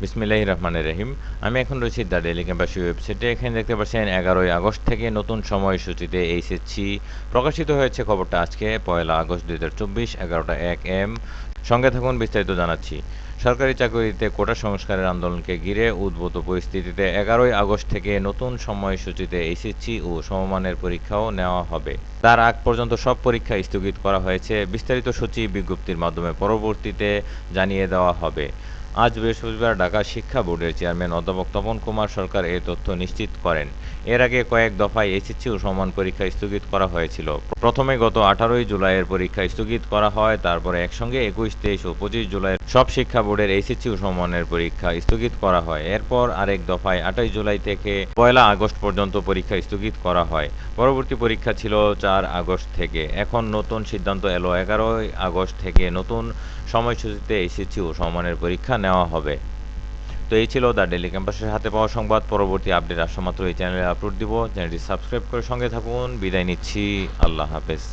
বিসমিল্লাহ রহমানের রহিম। আমি এখন রয়েছি দ্য ডেলি ক্যাম্পাসি ওয়েবসাইটে। এখানে দেখতে পাচ্ছেন এগারোই আগস্ট থেকে নতুন সময়সূচিতে এইচএসসি প্রকাশিত হয়েছে। খবরটা আজকে, পয়লা আগস্ট দুই হাজার চব্বিশ, এগারোটা এক এম। সঙ্গে থাকুন, বিস্তারিত জানাচ্ছি। সরকারি চাকরিতে কোটা সংস্কারের আন্দোলনকে ঘিরে উদ্ভূত পরিস্থিতিতে এগারোই আগস্ট থেকে নতুন সময়সূচিতে এইচএসসি ও সমমানের পরীক্ষাও নেওয়া হবে। তার আগ পর্যন্ত সব পরীক্ষা স্থগিত করা হয়েছে। বিস্তারিত সূচি বিজ্ঞপ্তির মাধ্যমে পরবর্তীতে জানিয়ে দেওয়া হবে। আজ বৃহস্পতিবার ঢাকা শিক্ষা বোর্ডের চেয়ারম্যান অধ্যাপক তপন কুমার সরকার এ তথ্য নিশ্চিত করেন। এর আগে কয়েক দফায় এসএসসি ও সমান পরীক্ষা স্থগিত করা হয়েছিল। প্রথমে গত আঠারোই জুলাইয়ের পরীক্ষা স্থগিত করা হয়, তারপরে একসঙ্গে একুশ, তেইশ ও পঁচিশ জুলাইয়ের সব শিক্ষা বোর্ডের এইচএসসি ও সমানের পরীক্ষা স্থগিত করা হয়। এরপর আরেক দফায় আঠাশ জুলাই থেকে পয়লা আগস্ট পর্যন্ত পরীক্ষা স্থগিত করা হয়। পরবর্তী পরীক্ষা ছিল চার আগস্ট থেকে। এখন নতুন সিদ্ধান্ত এলো এগারোই আগস্ট থেকে নতুন সময়সূচিতে এসএসসি ও সমানের পরীক্ষা নেওয়া হবে। তো এই ছিল দ্য ডেলি ক্যাম্পাসের হাতে পাওয়া সংবাদ। পরবর্তী আপডেট আসা মাত্র এই চ্যানেলে আপলোড দিব। চ্যানেলটি সাবস্ক্রাইব করে সঙ্গে থাকুন। বিদায় নিচ্ছি। আল্লাহ হাফেজ।